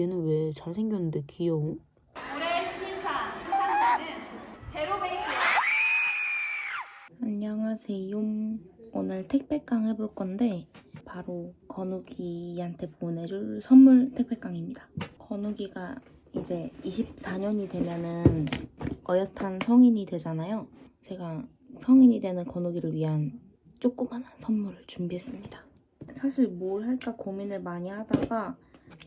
얘는 왜 잘생겼는데 귀여워? 올해 신인상 수상자는 제로베이스 안녕하세요. 오늘 택배깡 해볼 건데 바로 건욱이한테 보내줄 선물 택배깡입니다. 건욱이가 이제 24년이 되면은 어엿한 성인이 되잖아요. 제가 성인이 되는 건욱이를 위한 조그만한 선물을 준비했습니다. 사실 뭘 할까 고민을 많이 하다가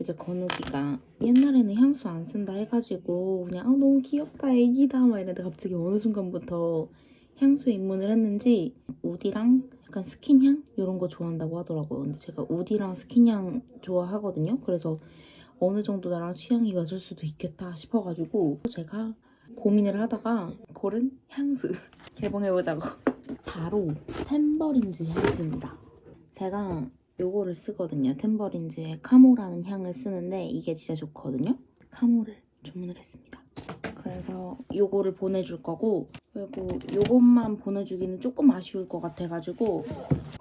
이제 건욱이가 옛날에는 향수 안 쓴다 해가지고 그냥 아, 너무 귀엽다 애기다 막 이랬는데 갑자기 어느 순간부터 향수에 입문을 했는지 우디랑 약간 스킨향 이런 거 좋아한다고 하더라고요. 근데 제가 우디랑 스킨향 좋아하거든요. 그래서 어느 정도 나랑 취향이 맞을 수도 있겠다 싶어가지고 제가 고민을 하다가 고른 향수 개봉해보자고. 바로 템버린즈 향수입니다. 제가 요거를 쓰거든요. 템버린즈의 카모라는 향을 쓰는데 이게 진짜 좋거든요. 카모를 주문을 했습니다. 그래서 요거를 보내줄 거고 그리고 요것만 보내주기는 조금 아쉬울 것 같아가지고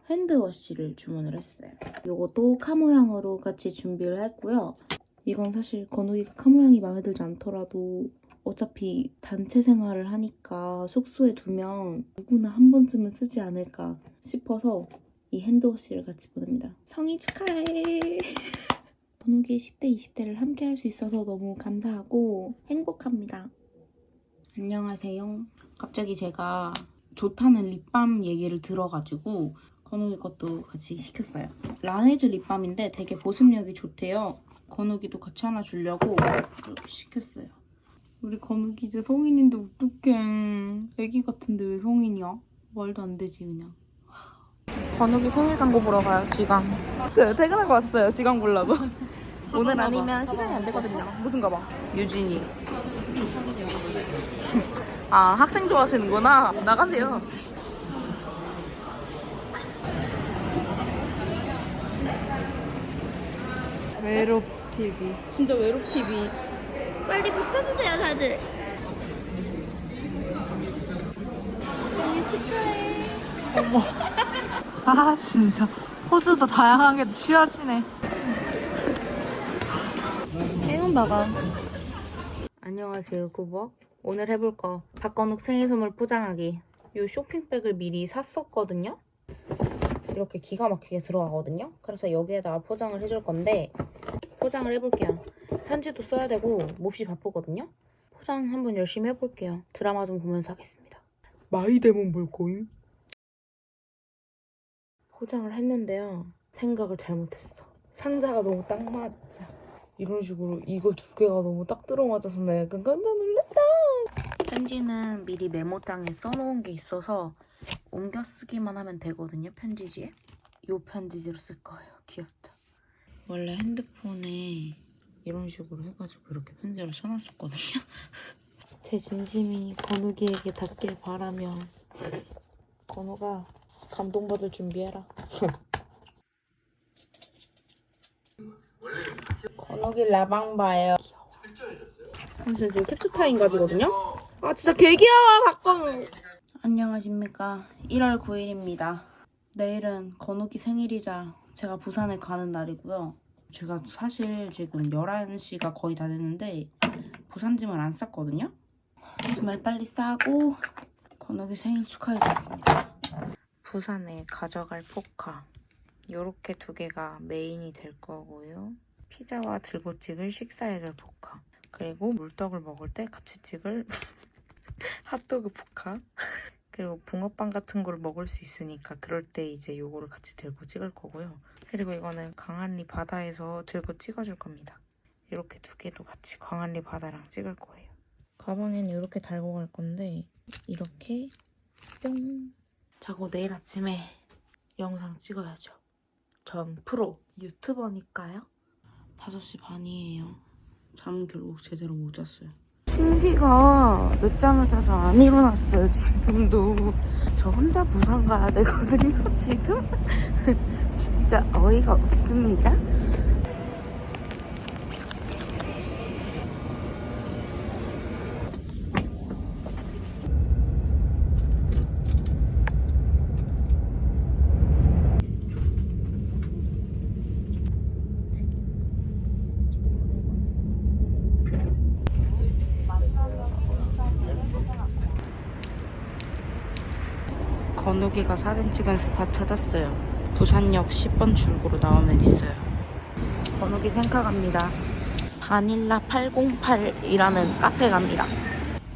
핸드워시를 주문을 했어요. 요것도 카모향으로 같이 준비를 했고요. 이건 사실 건우기가 카모향이 마음에 들지 않더라도 어차피 단체 생활을 하니까 숙소에 두면 누구나 한 번쯤은 쓰지 않을까 싶어서 이 핸드워시를 같이 보냅니다. 성희 축하해! 건우기의 10대, 20대를 함께 할 수 있어서 너무 감사하고 행복합니다. 안녕하세요. 갑자기 제가 좋다는 립밤 얘기를 들어가지고 건욱이 것도 같이 시켰어요. 라네즈 립밤인데 되게 보습력이 좋대요. 건욱이도 같이 하나 주려고 이렇게 시켰어요. 우리 건욱이 이제 성인인데 어떡해. 애기 같은데 왜 성인이야? 말도 안 되지 그냥. 건욱이 생일 광고 보러 가요, 지강. 그 퇴근하고 왔어요. 지강 보려고. 오늘 아니면 시간이 안 되거든요. 무슨 가방? 유진이. 아 학생 좋아하시는구나. 나가세요. 외롭 TV. 진짜 외롭 TV. 빨리 붙여주세요 다들 아 진짜 호주도 다양하게 취하시네 행운 마감. 안녕하세요, 구벅. 오늘 해볼 거 박건욱 생일 선물 포장하기. 이 쇼핑백을 미리 샀었거든요. 이렇게 기가 막히게 들어가거든요. 그래서 여기에다가 포장을 해줄 건데 포장을 해볼게요. 편지도 써야 되고 몹시 바쁘거든요. 포장 한번 열심히 해볼게요. 드라마 좀 보면서 하겠습니다. 마이데몬 볼 거임? 포장을 했는데요. 생각을 잘못했어. 상자가 너무 딱 맞아. 이런 식으로 이거 두 개가 너무 딱 들어맞아서 나 약간 깜짝 놀랐다. 편지는 미리 메모장에 써놓은 게 있어서 옮겨 쓰기만 하면 되거든요. 편지지에. 요 편지지로 쓸 거예요. 귀엽죠? 원래 핸드폰에 이런 식으로 해가지고 이렇게 편지를 써놨었거든요. 제 진심이 건욱이에게 닿길 바라며 건우가 감동받을 준비해라. 건욱이 라방 봐요. 아, 저 지금 캡처 타임 가지거든요. 아 진짜 개 귀여워 박건우. 안녕하십니까. 1월 9일입니다. 내일은 건욱이 생일이자 제가 부산에 가는 날이고요. 제가 사실 지금 11시가 거의 다 됐는데 부산 짐을 안 쌌거든요. 짐을 빨리 싸고 건욱이 생일 축하해드렸습니다. 부산에 가져갈 포카 요렇게 두 개가 메인이 될 거고요. 피자와 들고 찍을 식사해줄 포카 그리고 물떡을 먹을 때 같이 찍을 핫도그 포카 그리고 붕어빵 같은 걸 먹을 수 있으니까 그럴 때 이제 요거를 같이 들고 찍을 거고요. 그리고 이거는 광안리 바다에서 들고 찍어줄 겁니다. 이렇게 두 개도 같이 광안리 바다랑 찍을 거예요. 가방에는 이렇게 달고 갈 건데 이렇게 뿅 자고 내일 아침에 영상 찍어야죠. 전 프로 유튜버니까요. 5시 반이에요. 잠 결국 제대로 못 잤어요. 신디가 늦잠을 자서 안 일어났어요, 지금도. 저 혼자 부산 가야 되거든요, 지금? 진짜 어이가 없습니다. 건우기가 사진 찍은 스팟 찾았어요. 부산역 10번 출구로 나오면 있어요. 건우기 생카 갑니다. 바닐라 808이라는 카페 갑니다.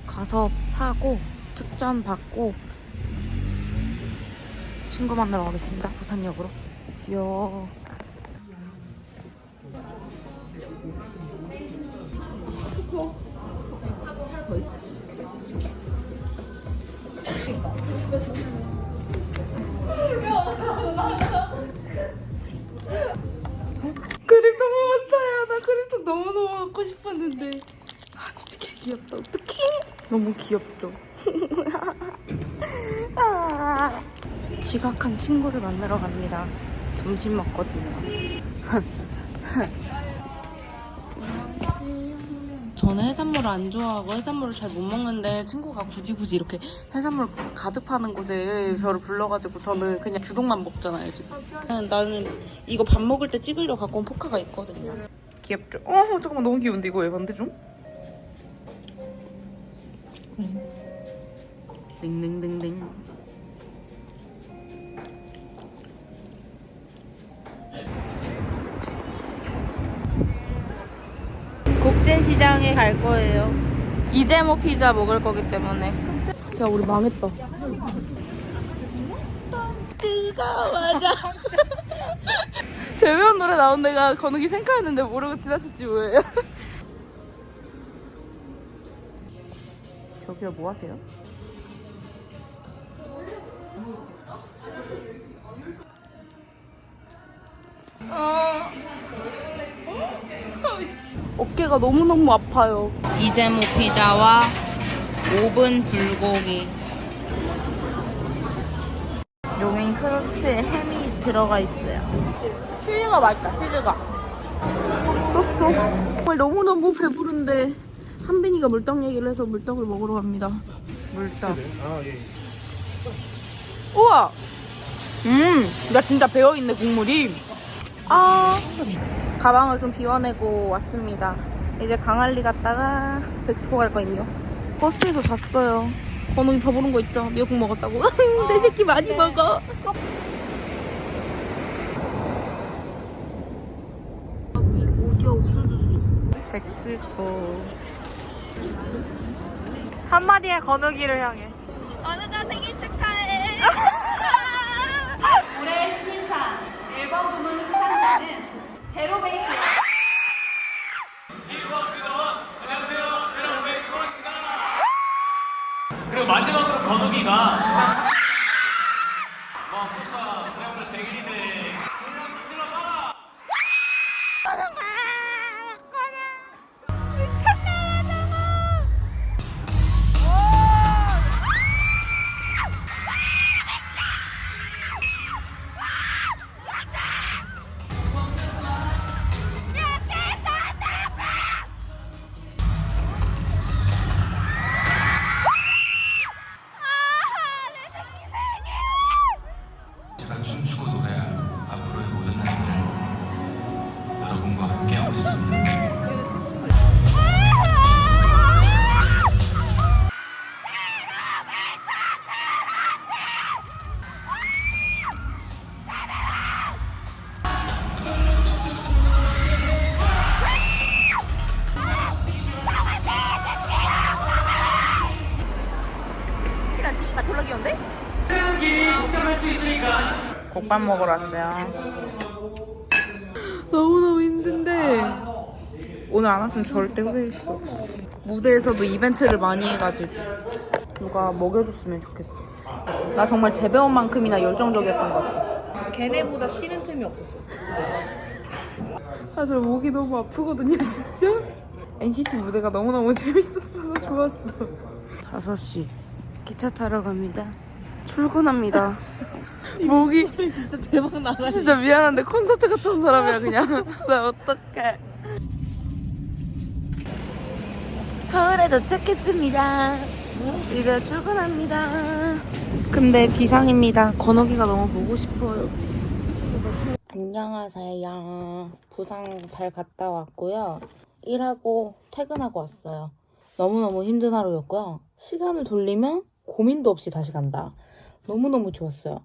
가서 사고 특전 받고 친구 만나러 가겠습니다. 부산역으로. 귀여워. 그립 너무너무 갖고 싶었는데. 아 진짜 개 귀엽다. 어떡해. 너무 귀엽죠. 아. 지각한 친구를 만나러 갑니다. 점심 먹거든요. 저는 해산물을 안 좋아하고 해산물을 잘 못 먹는데 친구가 굳이 굳이 이렇게 해산물 가득 파는 곳에 저를 불러가지고 저는 그냥 규동만 먹잖아요 지금. 나는 이거 밥 먹을 때 찍으려고 갖고 온 포카가 있거든요. 귀엽죠? 어 잠깐만 너무 귀여운데 이거 에반데 좀? 땡땡땡땡. 국제시장에 갈 거예요. 이재모 피자 먹을 거기 때문에. 야, 우리 망했다. 뜨거워, 맞아. 재미없는 노래 나온 데가 건욱이 생카했는데 모르고 지나쳤지 뭐예요. 저기요, 뭐 하세요? 어깨가 너무너무 아파요. 이재모 피자와 오븐 불고기. 용인 크로스트에 햄이 들어가 있어요. 피즈가 맛있다, 피즈가. 썼어. 정말 너무너무 배부른데 한빈이가 물떡 얘기를 해서 물떡을 먹으러 갑니다. 물떡. 우와! 음, 나 진짜 배어있네, 국물이. 아, 가방을 좀 비워내고 왔습니다. 이제 강할리 갔다가 백스코 갈 거예요. 버스에서 잤어요. 건웅이 배부른 거 있죠? 미역국 먹었다고. 내 새끼 많이 먹어. 백스코. 한마디에 건우기를 향해. 어느가 생일 축하해. 그리고 마지막으로 건욱이가 국밥 먹으러 왔어요. 너무너무 힘든데 오늘 안 왔으면 절대 후회했어. 무대에서도 이벤트를 많이 해가지고 누가 먹여줬으면 좋겠어. 나 정말 재배원 만큼이나 열정적이었던 것 같아. 걔네보다 쉬는 틈이 없었어. 아, 저 목이 너무 아프거든요, 진짜. NCT 무대가 너무너무 재밌었어서 좋았어. 5시 기차 타러 갑니다. 출근합니다. 목이 진짜 대박 나가. 진짜 미안한데 콘서트 같은 사람이야 그냥. 나 어떡해. 서울에 도착했습니다. 이제 출근합니다. 근데 비상입니다. 건욱이가 너무 보고 싶어요. 안녕하세요. 부산 잘 갔다 왔고요. 일하고 퇴근하고 왔어요. 너무너무 힘든 하루였고요. 시간을 돌리면 고민도 없이 다시 간다. 너무너무 좋았어요.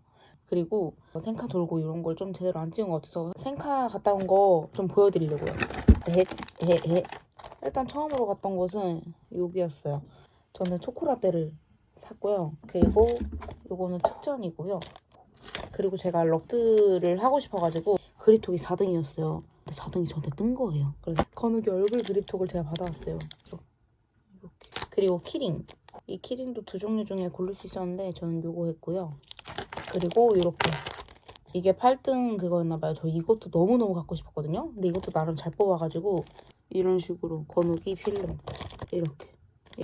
그리고 생카 돌고 이런 걸 좀 제대로 안 찍은 것 같아서 생카 갔다 온 거 좀 보여드리려고요. 에헤, 에헤. 일단 처음으로 갔던 곳은 여기였어요. 저는 초코라떼를 샀고요. 그리고 요거는 특전이고요. 그리고 제가 럭드를 하고 싶어가지고 그립톡이 4등이었어요. 근데 4등이 저한테 뜬 거예요. 그래서 건욱이 얼굴 그립톡을 제가 받아왔어요. 그리고 키링. 이 키링도 두 종류 중에 고를 수 있었는데 저는 요거 했고요. 그리고 이렇게 이게 8등 그거였나봐요. 저 이것도 너무너무 갖고 싶었거든요. 근데 이것도 나름 잘 뽑아가지고 이런 식으로 건욱이 필름 이렇게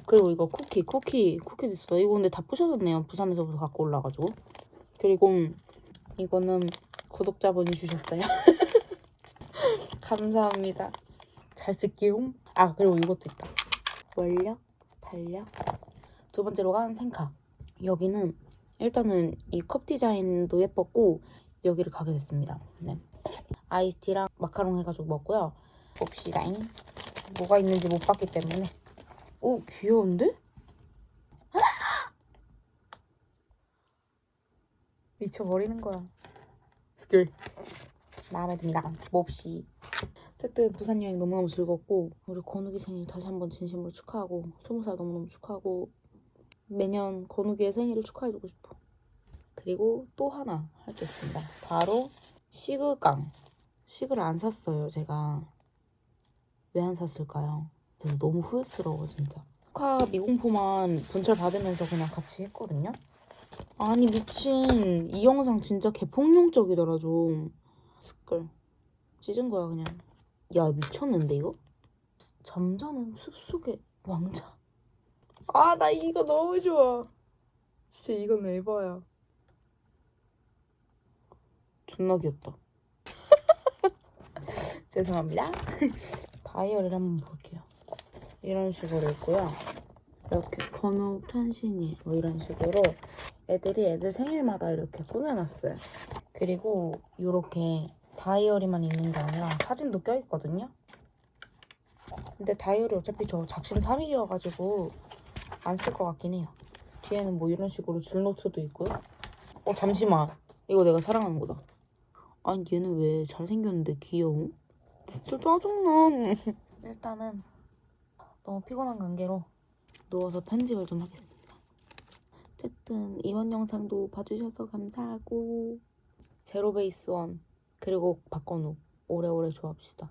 그리고 이거 쿠키 쿠키 쿠키도 있어요. 이거 근데 다 부셔졌네요. 부산에서부터 갖고 올라가지고 그리고 이거는 구독자분이 주셨어요. 감사합니다. 잘 쓸게요. 아 그리고 이것도 있다. 원력, 달력. 두 번째로가 생카. 여기는 일단은 이 컵 디자인도 예뻤고 여기를 가게 됐습니다. 네. 아이스티랑 마카롱 해가지고 먹고요. 봅시다잉. 뭐가 있는지 못 봤기 때문에. 오 귀여운데? 미쳐버리는 거야. 스쿨. 마음에 듭니다. 몹시. 어쨌든 부산 여행 너무너무 즐겁고 우리 건욱이 생일 다시 한번 진심으로 축하하고 스무 살 너무너무 축하하고 매년 건욱이의 생일을 축하해주고 싶어. 그리고 또 하나 할 게 있습니다. 바로 시그깡. 시그를 안 샀어요, 제가. 왜 안 샀을까요? 그래서 너무 후회스러워, 진짜. 축하 미공포만 분철 받으면서 그냥 같이 했거든요. 아니 미친 이 영상 진짜 개폭력적이더라 좀. 스컬 찢은 거야 그냥. 야 미쳤는데 이거? 잠자는 숲속의 왕자. 아 나 이거 너무 좋아. 진짜 이건 에바야. 존나 귀엽다. 죄송합니다. 다이어리를 한번 볼게요. 이런 식으로 있고요. 이렇게 건욱 탄신이 뭐 이런 식으로 애들이 애들 생일마다 이렇게 꾸며놨어요. 그리고 이렇게 다이어리만 있는 게 아니라 사진도 껴있거든요. 근데 다이어리 어차피 저 작심 3일이어가지고 안 쓸 것 같긴 해요. 뒤에는 뭐 이런 식으로 줄노트도 있고요. 어 잠시만 이거 내가 사랑하는 거다. 아니 얘는 왜 잘생겼는데 귀여워? 진짜 짜증나. 일단은 너무 피곤한 관계로 누워서 편집을 좀 하겠습니다. 어쨌든 이번 영상도 봐주셔서 감사하고 제로 베이스 원 그리고 박건우 오래오래 좋아합시다.